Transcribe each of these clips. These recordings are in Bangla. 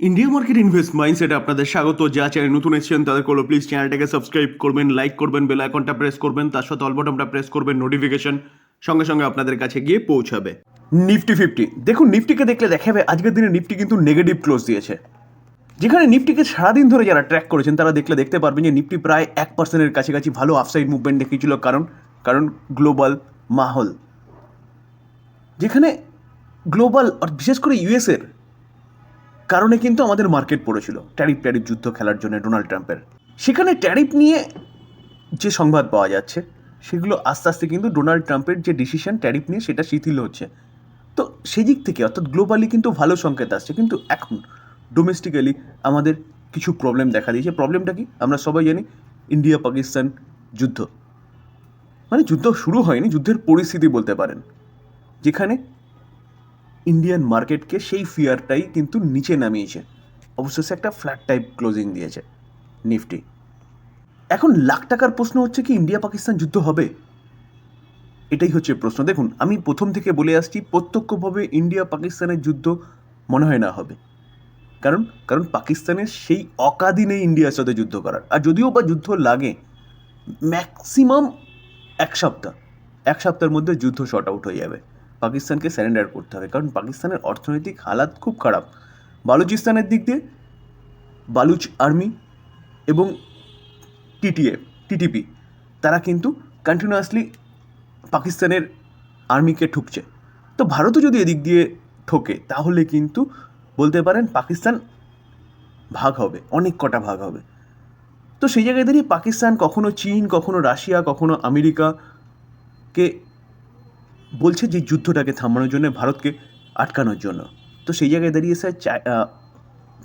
ইন্ডিয়া মার্কেট ইনভেস্ট মাইন্ডসেট আপনাদের স্বাগত। যা চ্যানেল নতুন এসেছেন, তাদের করল প্লিজ চ্যানেলটাকে সাবস্ক্রাইব করবেন লাইক করবেন বেল আইকনটা প্রেস করবেন, তার সাথে অলবটনটা প্রেস করবেন নোটিফিকেশন সঙ্গে সঙ্গে আপনাদের কাছে গিয়ে পৌঁছাবে। নিফটি ফিফটি দেখুন নিফটিকে দেখলে দেখাবে আজকের দিনে নিফটি কিন্তু নেগেটিভ ক্লোজ দিয়েছে। যেখানে নিফটিকে সারাদিন ধরে যারা ট্র্যাক করেছেন, তারা দেখলে দেখতে পারবেন যে নিফটি প্রায় এক পার্সেন্টের কাছাকাছি ভালো আফসাইড মুভমেন্ট দেখিয়েছিল। কারণ কারণ গ্লোবাল মাহল। যেখানে গ্লোবাল বিশেষ করে ইউএসের কারণে কিন্তু আমাদের মার্কেট পড়েছিল। ট্যারিফ ট্যারিফ যুদ্ধ খেলার জন্য ডোনাল্ড ট্রাম্পের। সেখানে ট্যারিফ নিয়ে যে সংবাদ পাওয়া যাচ্ছে, সেগুলো আস্তে আস্তে কিন্তু ডোনাল্ড ট্রাম্পের যে ডিসিশন ট্যারিফ নিয়ে সেটা শিথিল হচ্ছে। তো সেই দিক থেকে, অর্থাৎ গ্লোবালি কিন্তু ভালো সংকেত আসছে। কিন্তু এখন ডোমেস্টিক্যালি আমাদের কিছু প্রবলেম দেখা দিয়েছে। প্রবলেমটা কি? আমরা সবাই জানি ইন্ডিয়া পাকিস্তান যুদ্ধ। মানে যুদ্ধ শুরু হয়নি, যুদ্ধের পরিস্থিতি বলতে পারেন। যেখানে ইন্ডিয়ান মার্কেটকে সেই ফিয়ারটাই কিন্তু নিচে নামিয়েছে। অবশেষে একটা ফ্ল্যাট টাইপ ক্লোজিং দিয়েছে নিফটি এখন লাখ টাকার প্রশ্ন হচ্ছে কি ইন্ডিয়া পাকিস্তান যুদ্ধ হবে? এটাই হচ্ছে প্রশ্ন। দেখুন, আমি প্রথম থেকে বলে আসছি, প্রত্যক্ষভাবে ইন্ডিয়া পাকিস্তানের যুদ্ধ মনে হয় না হবে। কারণ কারণ পাকিস্তানের সেই অকাদি নেই ইন্ডিয়ার সাথে যুদ্ধ করার। আর যদিও বা যুদ্ধ লাগে ম্যাক্সিমাম এক সপ্তাহ, এক সপ্তাহের মধ্যে যুদ্ধ শর্ট আউট হয়ে যাবে। পাকিস্তানকে স্যারেন্ডার করতে হবে। কারণ পাকিস্তানের অর্থনৈতিক হালাত খুব খারাপ। বালুচিস্তানের দিক দিয়ে বালুচ আর্মি এবং টিটিএ, টিটিপি, তারা কিন্তু কন্টিনিউয়াসলি পাকিস্তানের আর্মিকে ঠুকছে। তো ভারতও যদি এদিক দিয়ে ঠোকে, তাহলে কিন্তু বলতে পারেন পাকিস্তান ভাগ হবে, অনেক কটা ভাগ হবে। তো সেই জায়গায় দাঁড়িয়ে পাকিস্তান, কখনো চীন, কখনো রাশিয়া, কখনো আমেরিকাকে বলছে যে যুদ্ধটাকে থামানোর জন্য ভারতকে আটকানোর জন্য। তো সেই জায়গায় দাঁড়িয়ে স্যার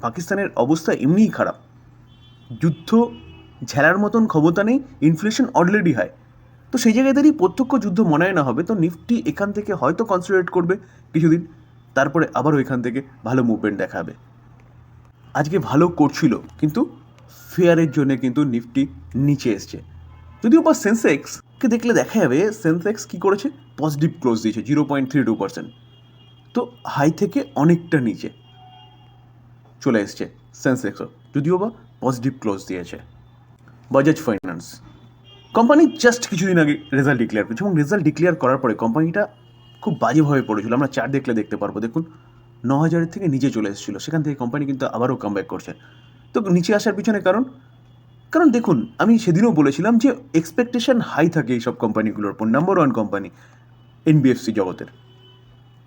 পাকিস্তানের অবস্থা এমনিই খারাপ। যুদ্ধ ঝেলার মতন ক্ষমতা নেই ইনফ্লেশন অলরেডি হয় তো সেই জায়গায় দাঁড়িয়ে প্রত্যক্ষ যুদ্ধ মনে না হবে, তো নিফটি এখান থেকে হয়তো কনসেন্ট্রেট করবে কিছুদিন, তারপরে আবারও এখান থেকে ভালো মুভমেন্ট দেখাবে। আজকে ভালো করছিল, কিন্তু ফেয়ারের জন্য কিন্তু নিফটি নিচে এসছে। যদিও বা সেন্সেক্সকে দেখলে দেখা যাবে সেন্সেক্স কী করেছে? পজিটিভ ক্লোজ দিয়েছে zero point three two percent তো হাই থেকে অনেকটা নিচে চলে এসছে সেন্সেক্সও যদিও বা পজিটিভ ক্লোজ দিয়েছে। বাজাজ ফাইন্যান্স কোম্পানি জাস্ট কিছুদিন আগে রেজাল্ট ডিক্লেয়ার করেছে এবং রেজাল্ট ডিক্লেয়ার করার পরে কোম্পানিটা খুব বাজেভাবে পড়েছিল। আমরা চার দেখলে দেখতে পারব। দেখুন ন হাজারের থেকে নিচে চলে এসেছিল। সেখান থেকে কোম্পানি কিন্তু আবারও কাম করছে। তো নিচে আসার পিছনে কারণ কারণ দেখুন, আমি সেদিনও বলেছিলাম যে এক্সপেকটেশন হাই থাকে এইসব কোম্পানিগুলোর উপর নাম্বার ওয়ান কোম্পানি এনবিএফসি জগতের।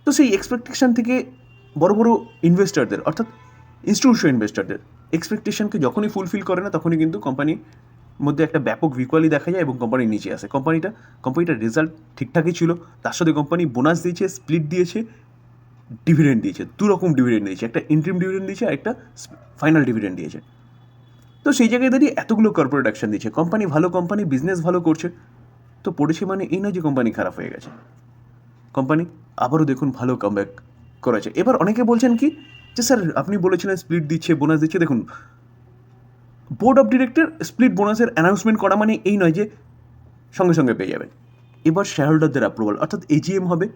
তো সেই এক্সপেকটেশন থেকে বড় বড় ইনভেস্টারদের অর্থাৎ ইনস্টিটিউশন ইনভেস্টারদের এক্সপেকটেশনকে যখনই ফুলফিল করে না, তখনই কিন্তু কোম্পানির মধ্যে একটা ব্যাপক ভিকুয়ালি দেখা যায় এবং কোম্পানি নিচে আসে। কোম্পানিটা কোম্পানিটার রেজাল্ট ঠিকঠাকই ছিল, তার সাথে কোম্পানি বোনাস দিয়েছে স্প্লিট দিয়েছে ডিভিডেন্ড দিয়েছে দু রকম ডিভিডেন্ড দিয়েছে, একটা ইন্ট্রিম ডিভিডেন্ড দিয়েছে আর একটা ফাইনাল ডিভিডেন্ড দিয়েছে। তো সেই জায়গায় দাঁড়িয়ে এতগুলো কর্পোরেট অ্যাকশন দিচ্ছে। কোম্পানি ভালো কোম্পানি বিজনেস ভালো করছে। তো পড়েছে মানে এই নয় যে কোম্পানি খারাপ হয়ে গেছে। কোম্পানি আবারও দেখুন ভালো কামব্যাক করেছে। এবার অনেকে বলছেন কি, যে স্যার আপনি বলেছিলেন স্প্লিট দিচ্ছে বোনাস দিচ্ছে। দেখুন বোর্ড অফ ডিরেক্টর স্প্লিট বোনাসের অ্যানাউন্সমেন্ট করা মানে এই নয় যে সঙ্গে সঙ্গে পেয়ে যাবে এবার শেয়ারহোল্ডারদের অ্যাপ্রুভাল অর্থাৎ এজিএম হবে।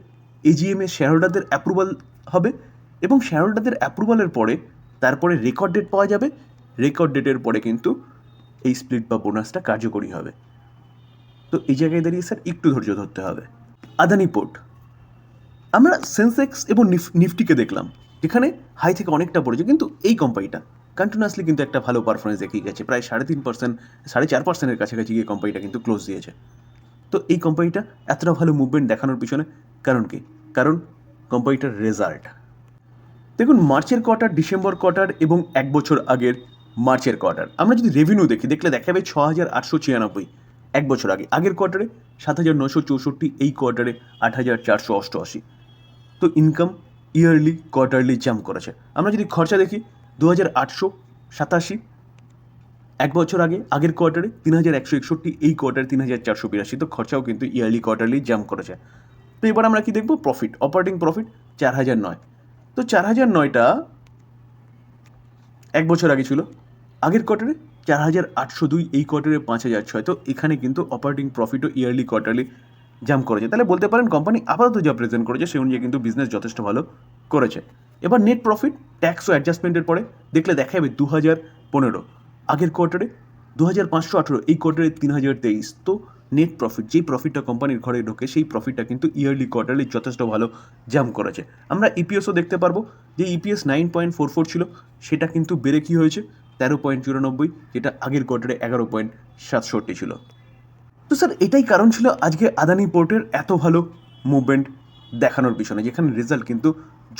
এজিএম শেয়ারহোল্ডারদের অ্যাপ্রুভাল হবে এবং শেয়ারহোল্ডারদের অ্যাপ্রুভালের পরে তারপরে রেকর্ড ডেট পাওয়া যাবে। রেকর্ড ডেটের পরে কিন্তু এই স্প্লিট বা বোনাসটা কার্যকরী হবে। তো এই জায়গায় দাঁড়িয়ে স্যার একটু ধৈর্য ধরতে হবে। আদানি পোর্ট আমরা সেন্সেক্স এবং নিফ- নিফটিকে দেখলাম। যেখানে হাই থেকে অনেকটা পড়েছে, কিন্তু এই কোম্পানিটা কন্টিনিউয়াসলি কিন্তু একটা ভালো পারফরমেন্স দেখিয়ে গেছে। প্রায় সাড়ে তিন পার্সেন্ট সাড়ে চার পার্সেন্টের কাছাকাছি গিয়ে কোম্পানিটা কিন্তু ক্লোজ দিয়েছে। তো এই কোম্পানিটা এতটা ভালো মুভমেন্ট দেখানোর পিছনে কারণ কি? কারণ কোম্পানিটার রেজাল্ট দেখুন মার্চের কোয়ার্টার ডিসেম্বর কোয়ার্টার এবং এক বছর আগের মার্চের কোয়ার্টার। আমরা যদি রেভিনিউ দেখি, দেখলে দেখা যাবে ছ হাজার আটশো ছিয়ানব্বই। এক বছর আগে। আগের কোয়ার্টারে সাত হাজার নশো চৌষট্টি, এই কোয়ার্টারে আট হাজার চারশো অষ্টআশি। তো ইনকাম ইয়ারলি কোয়ার্টারলি জাম্প করেছে। আমরা যদি খরচা দেখি, দু হাজার আটশো সাতাশি, এক বছর আগে, আগের কোয়ার্টারে তিন হাজার একশো একষট্টি, এই কোয়ার্টারে তিন হাজার চারশো বিরাশি। তো খরচাও কিন্তু ইয়ারলি কোয়ার্টারলি জাম্প করেছে। তো এবার আমরা কি দেখব? প্রফিট অপারেটিং প্রফিট চার হাজার নয়। তো চার হাজার নয়টা এক বছর আগে ছিল। আগের কোয়ার্টারে চার হাজার আটশো দুই, এই কোয়ার্টারে পাঁচ হাজার ছয়, তো এখানে কিন্তু অপারেটিং প্রফিটও ইয়ারলি কোয়ার্টারলি জাম্প করেছে। তাহলে বলতে পারেন কোম্পানি আপাতত যা প্রেজেন্ট করেছে সেই অনুযায়ী কিন্তু বিজনেস যথেষ্ট ভালো করেছে। এবার নেট প্রফিট ট্যাক্স ও অ্যাডজাস্টমেন্টের পরে দেখলে দেখা যাবে দু হাজার পনেরো। আগের কোয়ার্টারে দু হাজার পাঁচশো আঠেরো, এই কোয়ার্টারে তিন হাজার তেইশ। তো নেট প্রফিট যেই প্রফিটটা কোম্পানির ঘরে ঢোকে, সেই প্রফিটটা কিন্তু ইয়ারলি কোয়ার্টারলি যথেষ্ট ভালো জাম্প করেছে। আমরা ইপিএসও দেখতে পারব, যে EPS nine point four four ছিল, সেটা কিন্তু বেড়ে কী হয়েছে। তেরো পয়েন্ট চুরানব্বই, যেটা আগের কোয়ার্টারে এগারো পয়েন্ট সাতষট্টি ছিল। তো স্যার, এটাই কারণ ছিল আজকে আদানি পোর্টের এত ভালো মুভমেন্ট দেখানোর পিছনে, যেখানে রেজাল্ট কিন্তু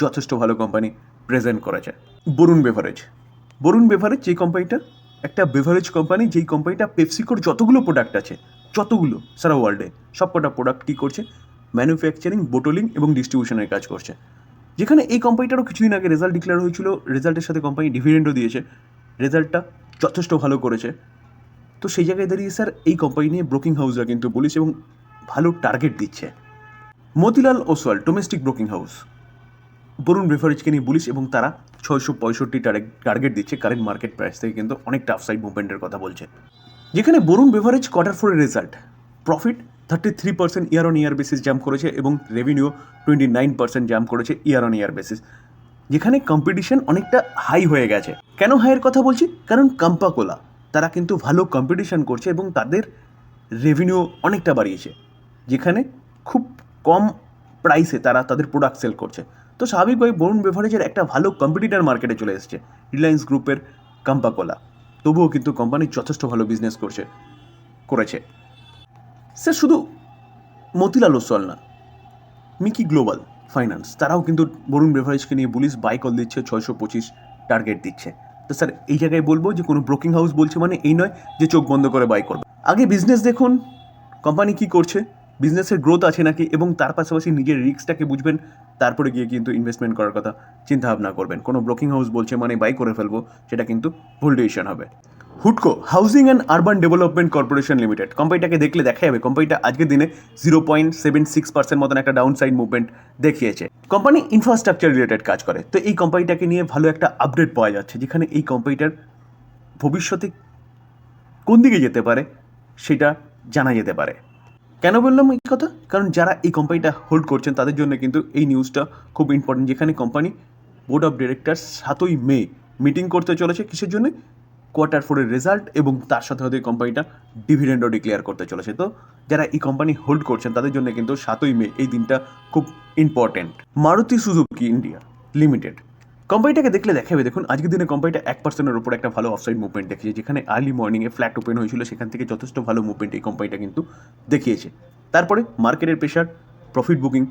যথেষ্ট ভালো কোম্পানি প্রেজেন্ট করেছে। বরুণ বেভারেজ। বরুণ বেভারেজ যে কোম্পানিটা, একটা বেভারেজ কোম্পানি, যেই কোম্পানিটা পেপসিকোর যতগুলো প্রোডাক্ট আছে, যতগুলো, সারা ওয়ার্ল্ডে সবকটা প্রোডাক্ট কী করছে? ম্যানুফ্যাকচারিং বোটলিং এবং ডিস্ট্রিবিউশনের কাজ করছে। যেখানে এই কোম্পানিটারও কিছুদিন আগে রেজাল্ট ডিক্লেয়ার হয়েছিল রেজাল্টের সাথে কোম্পানি ডিভিডেন্ডও দিয়েছে। রেজাল্টটা যথেষ্ট ভালো করেছে। তো সেই জায়গায় দাঁড়িয়ে স্যার, এই কোম্পানি নিয়ে ব্রোকিং হাউসরা কিন্তু বলিস এবং ভালো টার্গেট দিচ্ছে। Motilal Oswal domestic broking house Varun বেভারেজকে নিয়ে বলিস এবং তারা ছয়শো পঁয়ষট্টি টার্গেট দিচ্ছে কারেন্ট মার্কেট প্রাইস থেকে, কিন্তু অনেকটা আফসাইড মুভমেন্টের কথা বলছে যেখানে বরুণ বেভারেজ কোয়ার্টার ফোরের result profit thirty three percent year on year basis jump করেছে এবং revenue twenty nine percent jump করেছে ইয়ার অন ইয়ার বেসিস যেখানে কম্পিটিশন অনেকটা হাই হয়ে গেছে। কেন হাইয়ের কথা বলছি? কারণ কাম্পাকোলা তারা কিন্তু ভালো কম্পিটিশন করছে এবং তাদের রেভিনিউ অনেকটা বাড়িয়েছে। যেখানে খুব কম প্রাইসে তারা তাদের প্রোডাক্ট সেল করছে। তো স্বাভাবিকভাবে বরুণ বেভারেজের একটা ভালো কম্পিটিটার মার্কেটে চলে এসেছে রিলায়েন্স গ্রুপের কাম্পাকোলা তবুও কিন্তু কোম্পানি যথেষ্ট ভালো বিজনেস করছে, করেছে। স্যার, শুধু মতিলাল ওসওয়াল না মিকি গ্লোবাল ফাইন্যান্স তারাও কিন্তু বরুণ বেভারেজকে নিয়ে পুলিশ বাই কল দিচ্ছে, ছয়শো পঁচিশ টার্গেট দিচ্ছে। তো স্যার এই জায়গায় বলব যে কোনো ব্রোকিং হাউস বলছে মানে এই নয় যে চোখ বন্ধ করে বাই করবে। আগে বিজনেস দেখুন কোম্পানি কি করছে বিজনেসের গ্রোথ আছে নাকি এবং তার পাশাপাশি নিজের রিস্কটাকে বুঝবেন, তারপরে গিয়ে কিন্তু ইনভেস্টমেন্ট করার কথা চিন্তা ভাবনা করবেন। কোনো ব্রোকিং হাউস বলছে মানে বাই করে ফেলব, সেটা কিন্তু ভুল ডিসিশন হবে। হুডকো housing and urban development corporation limited. কোম্পানিটাকে দেখলে দেখা যাবে, কোম্পানিটা আজকের দিনে zero point seven six percent মতন একটা ডাউন সাইড মুভমেন্ট দেখিয়েছে। কোম্পানি ইনফ্রাস্ট্রাকচার রিলেটেড কাজ করে, তো এই কোম্পানিটাকে নিয়ে ভালো একটা আপডেট পাওয়া যাচ্ছে, যেখানে এই কোম্পানিটার ভবিষ্যতে কোন দিকে যেতে পারে সেটা জানা যেতে পারে। কেন বললাম এই কথা? কারণ যারা এই কোম্পানিটা হোল্ড করছেন, তাদের জন্য কিন্তু এই নিউজটা খুব ইম্পর্টেন্ট যেখানে কোম্পানি বোর্ড অফ ডিরেক্টর সাতই মে মিটিং করতে চলেছে, কিসের জন্য? কোয়ার্টার ফোরের রেজাল্ট এবং তার সাথে সাথে কোম্পানিটা ডিভিডেন্ডও ডিক্লেয়ার করতে চলেছে। তো যারা এই কোম্পানি হোল্ড করছেন, তাদের জন্য কিন্তু সাতই মে এই দিনটা খুব important Maruti Suzuki India limited কোম্পানিটাকে দেখলে দেখাবে, দেখুন, আজকের দিনে কোম্পানিটা এক পার্সেন্টের উপর একটা ভালো অফসাইড মুভমেন্ট দেখিয়েছে। যেখানে আর্লি মর্নিংয়ে ফ্ল্যাট ওপেন হয়েছিল, সেখান থেকে যথেষ্ট ভালো মুভমেন্ট এই কোম্পানিটা কিন্তু দেখিয়েছে। তারপরে মার্কেটের প্রেশার প্রফিট বুকিং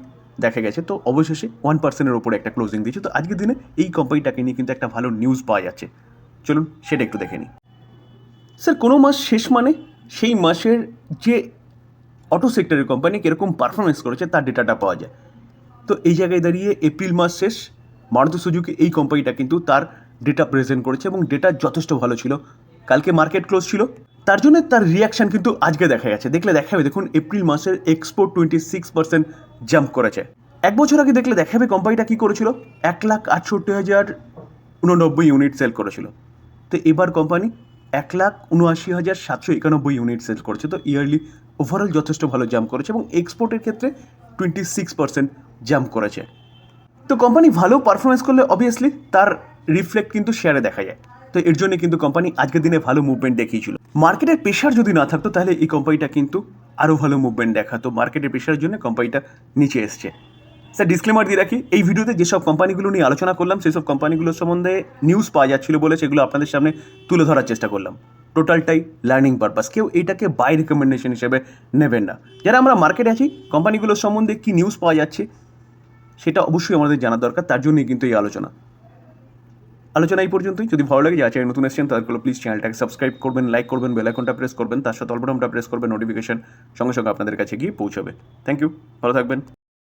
দেখা গেছে। তো অবশেষে ওয়ান পার্সেন্টের ওপরে একটা ক্লোজিং দিয়েছে। তো আজকের দিনে এই কোম্পানিটাকে নিয়ে কিন্তু একটা ভালো নিউজ পাওয়া যাচ্ছে। চলুন সেটা একটু দেখে নিই। স্যার, কোনো মাস শেষ মানে? সেই মাসের যে অটো সেক্টরের কোম্পানি কীরকম পারফরমেন্স করেছে, তার ডেটাটা পাওয়া যায়। তো এই জায়গায় দাঁড়িয়ে এপ্রিল মাস শেষ, মারুতি সুজুকি এই কোম্পানিটা কিন্তু তার ডেটা প্রেজেন্ট করেছে এবং ডেটা যথেষ্ট ভালো ছিল। কালকে মার্কেট ক্লোজ ছিল। তার জন্য তার রিয়াকশন কিন্তু আজকে দেখা গেছে দেখলে দেখা যাবে দেখুন এপ্রিল মাসের export twenty six percent jump করেছে। এক বছর আগে দেখলে দেখা যাবে কোম্পানিটা কী করেছিল? এক লাখ আটষট্টি হাজার উননব্বই ইউনিট সেল করেছিল। তো এবার কোম্পানি এক লাখ উনআশি হাজার সাতশো একানব্বই ইউনিট সেল করেছে। তো ইয়ারলি ওভারঅল যথেষ্ট ভালো জাম্প করেছে এবং এক্সপোর্টের ক্ষেত্রে টোয়েন্টি সিক্স পার্সেন্ট জাম্প করেছে। তো কোম্পানি ভালো পারফরমেন্স করলে অবভিয়াসলি তার রিফ্লেক্ট কিন্তু শেয়ারে দেখা যায়। তো এর জন্য কিন্তু কোম্পানি আজকের দিনে ভালো মুভমেন্ট দেখিয়েছিল। মার্কেটের প্রেশার যদি না থাকতো তাহলে এই কোম্পানিটা কিন্তু আরও ভালো মুভমেন্ট দেখাতো। মার্কেটের প্রেশারের জন্য কোম্পানিটা নিচে এসছে। স্যার ডিসক্লেমার দিয়ে রাখি, এই ভিডিওতে যেসব কোম্পানিগুলো নিয়ে আলোচনা করলাম, সেসব কোম্পানিগুলোর সম্বন্ধে নিউজ পাওয়া যাচ্ছিল বলে সেগুলো আপনাদের সামনে তুলে ধরার চেষ্টা করলাম। টোটালটাই লার্নিং পারপাস কেউ এইটাকে বাই রেকমেন্ডেশন হিসেবে নেবেন না। যারা আমরা মার্কেটে আছি, কোম্পানিগুলোর সম্বন্ধে কি নিউজ পাওয়া যাচ্ছে, সেটা অবশ্যই আমাদের জানা দরকার, তার জন্যই কিন্তু এই আলোচনা। আলোচনা এই পর্যন্তই। যদি ভালো লাগে যা চ্যানেল নতুন এসেছেন তাদেরগুলো প্লিজ চ্যানেলটাকে সাবস্ক্রাইব করবেন লাইক করবেন বেল আইকনটা প্রেস করবেন, তার সাথে অল্পটামটা প্রেস করবেন নোটিফিকেশন সঙ্গে সঙ্গে আপনাদের কাছে গিয়ে পৌঁছাবে। থ্যাংক ইউ ভালো থাকবেন।